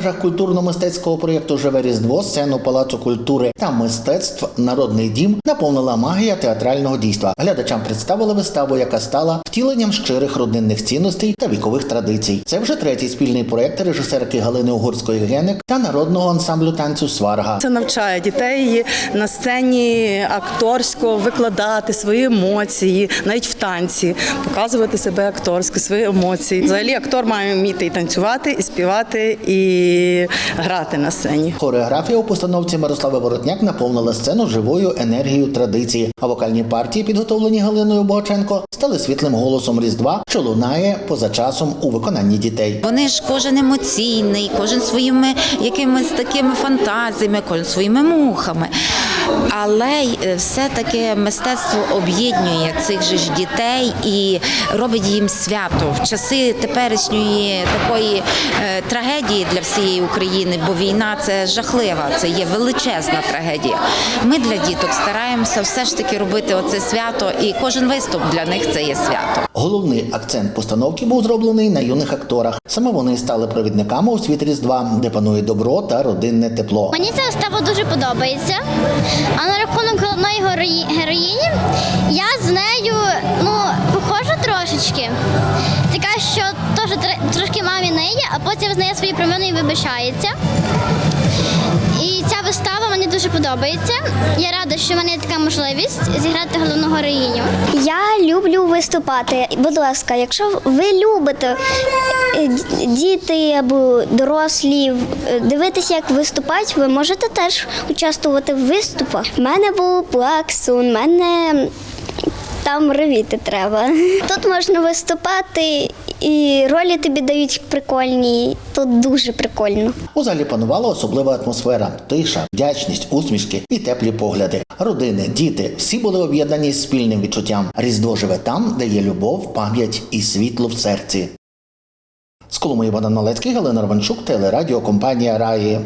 межах культурно-мистецького проєкту Живе Різдво сцену Палацу культури та мистецтв Народний дім наповнила магія театрального дійства. Глядачам представили виставу, яка стала втіленням щирих родинних цінностей та вікових традицій. Це вже третій спільний проєкт режисерки Галини Угорської Геник та народного ансамблю танцю Сварга. Це навчає дітей на сцені акторсько викладати свої емоції, навіть в танці, показувати себе акторсько, свої емоції. Взагалі актор має вміти і танцювати, і співати, і грати на сцені. Хореографія у постановці Мирослави Воротняк наповнила сцену живою енергією традиції, а вокальні партії, підготовлені Галиною Богаченко, стали світлим голосом Різдва, що лунає поза часом у виконанні дітей. Вони ж кожен емоційний, кожен своїми якимись такими фантазіями, кожен своїми мухами. Але е, все-таки мистецтво об'єднує цих же ж дітей і робить їм свято в часи теперішньої такої е, трагедії для всієї України, бо війна це жахлива, це є величезна трагедія. Ми для діток стараємося все ж таки робити оце свято, і кожен виступ для них це є свято. Головний акцент постановки був зроблений на юних акторах. Саме вони стали провідниками у світ Різдва, де панує добро та родинне тепло. Мені ця вистава дуже подобається. А на рахунок головної героїні, я з нею ну, похожа трошечки. Така, що теж трошки мамі неї, а потім знає свої провини і вибачається. І ця вистава дуже подобається. Я рада, що в мене є така можливість зіграти головну героїню. Я люблю виступати. Будь ласка, якщо ви любите е, діти або дорослі е, дивитися, як виступають, ви можете теж участвувати в виступах. У мене був плаксун, у мене там ревіти треба. Тут можна виступати, і ролі тобі дають прикольні. Тут дуже прикольно. У залі панувала особлива атмосфера, тиша, вдячність, усмішки і теплі погляди. Родини, діти всі були об'єднані спільним відчуттям. Різдво живе там, де є любов, пам'ять і світло в серці. З Коломиї Богдан Малецький, Галина Романчук, телерадіокомпанія Раї.